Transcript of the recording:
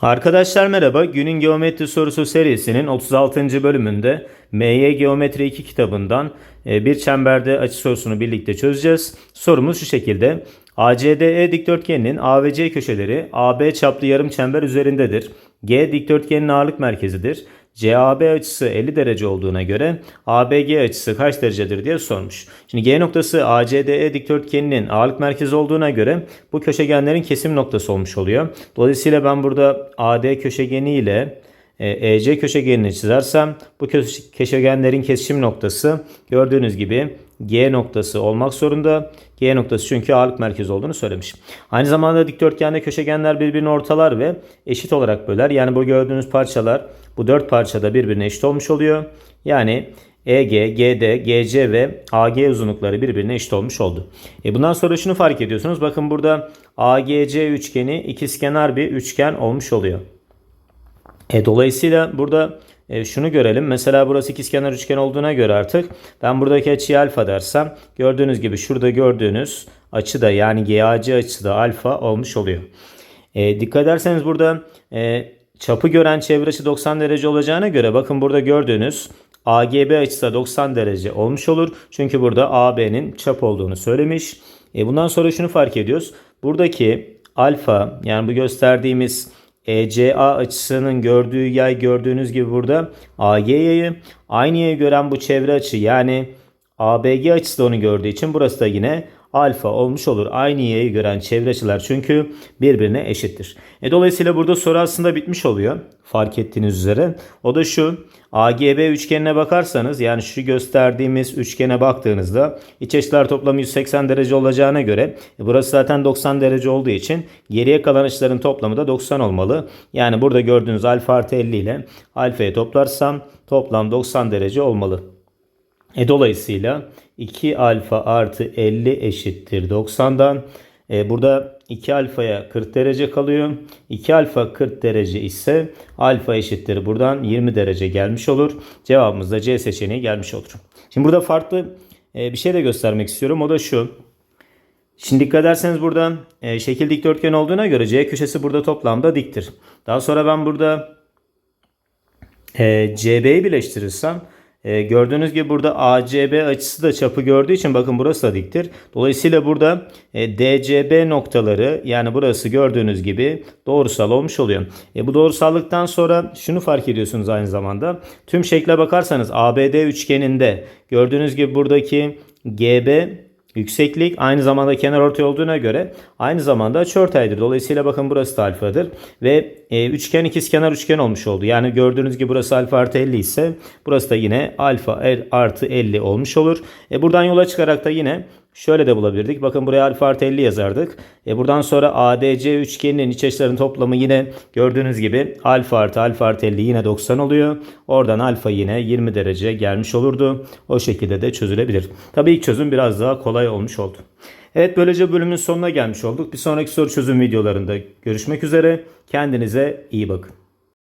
Arkadaşlar merhaba. Günün geometri sorusu serisinin 36. bölümünde MY Geometri 2 kitabından e, bir çemberde açı sorusunu birlikte çözeceğiz. Sorumuz şu şekilde. ACDE dikdörtgeninin A ve C köşeleri AB çaplı yarım çember üzerindedir. G dikdörtgenin ağırlık merkezidir. CAB açısı 50 derece olduğuna göre ABG açısı kaç derecedir diye sormuş. Şimdi G noktası ACDE dikdörtgeninin ağırlık merkezi olduğuna göre bu köşegenlerin kesim noktası olmuş oluyor. Dolayısıyla ben burada AD köşegeni ile e, EC köşegenini çizersem bu köşe- köşegenlerin kesişim noktası gördüğünüz gibi G noktası olmak zorunda. G noktası çünkü ağırlık merkezi olduğunu söylemiş. Aynı zamanda dikdörtgende köşegenler birbirini ortalar ve eşit olarak böler. Yani bu gördüğünüz parçalar bu dört parçada birbirine eşit olmuş oluyor. Yani EG, GD, GC ve AG uzunlukları birbirine eşit olmuş oldu. E bundan sonra şunu fark ediyorsunuz. Bakın burada AGC üçgeni ikizkenar bir üçgen olmuş oluyor. E, dolayısıyla burada e, şunu görelim. Mesela burası ikizkenar üçgen olduğuna göre artık ben buradaki açıyı alfa dersem gördüğünüz gibi şurada gördüğünüz açı da yani GAC açısı da alfa olmuş oluyor. E, dikkat ederseniz burada e, çapı gören çevre açı 90 derece olacağına göre bakın burada gördüğünüz AGB açısı da 90 derece olmuş olur. Çünkü burada AB'nin çap olduğunu söylemiş. E, bundan sonra şunu fark ediyoruz. Buradaki alfa yani bu gösterdiğimiz ECA açısının gördüğü yay gördüğünüz gibi burada AG yayı. Aynı yayı gören bu çevre açı yani ABG açısı da onu gördüğü için burası da yine alfa olmuş olur. Aynı yayı gören çevre açılar çünkü birbirine eşittir. E dolayısıyla burada soru aslında bitmiş oluyor. Fark ettiğiniz üzere. O da şu. AGB üçgenine bakarsanız yani şu gösterdiğimiz üçgene baktığınızda iç açılar toplamı 180 derece olacağına göre e, burası zaten 90 derece olduğu için geriye kalan açıların toplamı da 90 olmalı. Yani burada gördüğünüz alfa artı 50 ile alfayı toplarsam toplam 90 derece olmalı. E dolayısıyla 2 alfa artı 50 eşittir 90'dan. E, burada 2 alfaya 40 derece kalıyor. 2 alfa 40 derece ise alfa eşittir buradan 20 derece gelmiş olur. Cevabımız da C seçeneği gelmiş olur. Şimdi burada farklı e, bir şey de göstermek istiyorum. O da şu. Şimdi dikkat ederseniz burada e, şekil dikdörtgen olduğuna göre C köşesi burada toplamda diktir. Daha sonra ben burada e, CB'yi birleştirirsem e, gördüğünüz gibi burada ACB açısı da çapı gördüğü için bakın burası da diktir. Dolayısıyla burada e, DCB noktaları yani burası gördüğünüz gibi doğrusal olmuş oluyor. E, bu doğrusallıktan sonra şunu fark ediyorsunuz aynı zamanda. Tüm şekle bakarsanız ABD üçgeninde gördüğünüz gibi buradaki GB Yükseklik aynı zamanda kenar ortay olduğuna göre aynı zamanda açıortaydır. Dolayısıyla bakın burası da alfadır. Ve e, üçgen ikizkenar üçgen olmuş oldu. Yani gördüğünüz gibi burası alfa artı 50 ise burası da yine alfa er- artı 50 olmuş olur. E, buradan yola çıkarak da yine şöyle de bulabilirdik. Bakın buraya alfa artı 50 yazardık. E, buradan sonra ADC üçgeninin iç açılarının toplamı yine gördüğünüz gibi alfa artı alfa artı 50 yine 90 oluyor. Oradan alfa yine 20 derece gelmiş olurdu. O şekilde de çözülebilir. Tabii ilk çözüm biraz daha kolay olmuş oldu. Evet böylece bölümün sonuna gelmiş olduk. Bir sonraki soru çözüm videolarında görüşmek üzere. Kendinize iyi bakın.